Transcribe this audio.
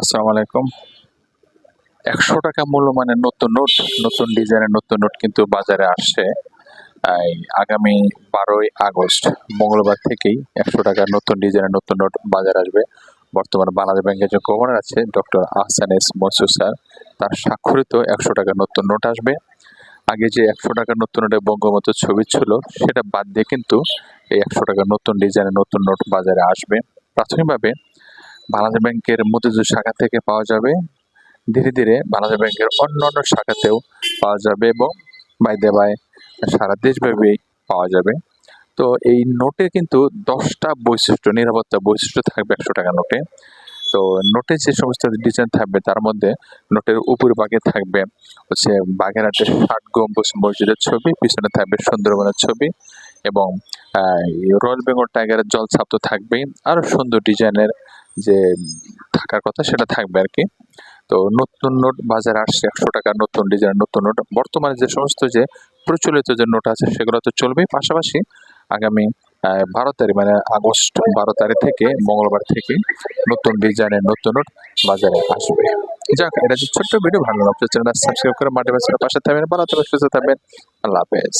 আসসালামু আলাইকুম। একশো টাকা মূল্যমানের নতুন নোট, নতুন ডিজাইনের নতুন নোট কিন্তু বাজারে আসছে। আগামী বারোই আগস্ট, মঙ্গলবার থেকেই একশো টাকার নতুন ডিজাইনের নতুন নোট বাজারে আসবে। বর্তমানে বাংলাদেশ ব্যাংকের যে গভর্নর আছে, doctor Ahsan S Mansur sir, তার স্বাক্ষরিত একশো টাকার নতুন নোট আসবে। আগে যে একশো টাকার নতুন নোটে বঙ্গবন্ধুর ছবি ছিল, সেটা বাদ দিয়ে কিন্তু এই একশো টাকার নতুন ডিজাইনের নতুন নোট বাজারে আসবে। প্রাথমিকভাবে বাংলাদেশ ব্যাংকের মতিঝুর শাখা থেকে পাওয়া যাবে। ধীরে ধীরে বাংলাদেশ ব্যাংকের অন্য অন্য শাখাতেও পাওয়া যাবে এবং বাই দেবায় সারা দেশব্যাপী পাওয়া যাবে। তো এই নোটে কিন্তু দশটা বৈশিষ্ট্য, নিরাপত্তা বৈশিষ্ট্য থাকবে একশো টাকা নোটে। তো নোটে যে সমস্ত ডিজাইন থাকবে তার মধ্যে নোটের উপর ভাগে থাকবে হচ্ছে বাগেরহাটের ষাট গম্বুজ মসজিদের ছবি, পিছনে থাকবে সুন্দরবনের ছবি এবং রয়্যাল বেঙ্গল টাইগারের জলছাপ তো থাকবেই। আরও সুন্দর ডিজাইনের যে থাকার কথা সেটা থাকবে আর কি। তো নতুন নোট বাজারে আসছে, একশো টাকার নতুন ডিজাইনের নতুন নোট। বর্তমানে যে সমস্ত যে প্রচলিত যে নোট আছে সেগুলো তো চলবেই। পাশাপাশি আগামী বারো তারিখ মানে আগস্ট বারো তারিখ থেকে, মঙ্গলবার থেকে নতুন ডিজাইনের নতুন নোট বাজারে আসবে। যাক, এটা যে ছোট্ট ভিডিও। ভালো লাগছে চ্যানেলটা সাবস্ক্রাইব করে মাঠে বাচ্চারা পাশে থাকবেন। ভালো থাকবেন থাকবেন। আল্লাহ হাফেজ।